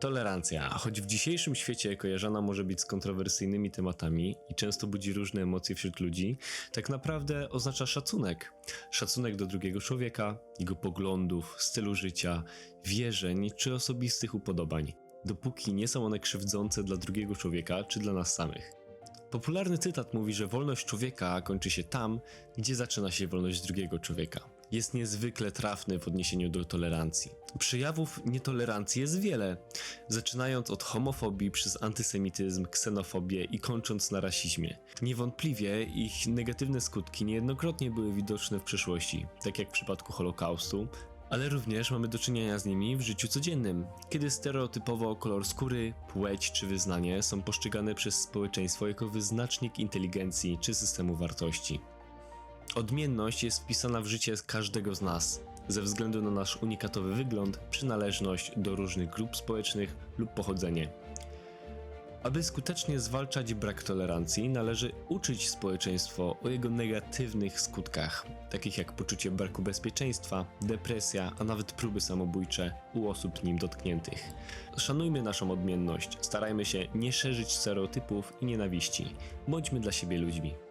Tolerancja, choć w dzisiejszym świecie kojarzona może być z kontrowersyjnymi tematami i często budzi różne emocje wśród ludzi, tak naprawdę oznacza szacunek. Szacunek do drugiego człowieka, jego poglądów, stylu życia, wierzeń czy osobistych upodobań, dopóki nie są one krzywdzące dla drugiego człowieka czy dla nas samych. Popularny cytat mówi, że wolność człowieka kończy się tam, gdzie zaczyna się wolność drugiego człowieka. Jest niezwykle trafny w odniesieniu do tolerancji. Przejawów nietolerancji jest wiele, zaczynając od homofobii przez antysemityzm, ksenofobię i kończąc na rasizmie. Niewątpliwie ich negatywne skutki niejednokrotnie były widoczne w przeszłości, tak jak w przypadku Holokaustu, ale również mamy do czynienia z nimi w życiu codziennym, kiedy stereotypowo kolor skóry, płeć czy wyznanie są postrzegane przez społeczeństwo jako wyznacznik inteligencji czy systemu wartości. Odmienność jest wpisana w życie każdego z nas, ze względu na nasz unikatowy wygląd, przynależność do różnych grup społecznych lub pochodzenie. Aby skutecznie zwalczać brak tolerancji, należy uczyć społeczeństwo o jego negatywnych skutkach, takich jak poczucie braku bezpieczeństwa, depresja, a nawet próby samobójcze u osób nim dotkniętych. Szanujmy naszą odmienność, starajmy się nie szerzyć stereotypów i nienawiści. Bądźmy dla siebie ludźmi.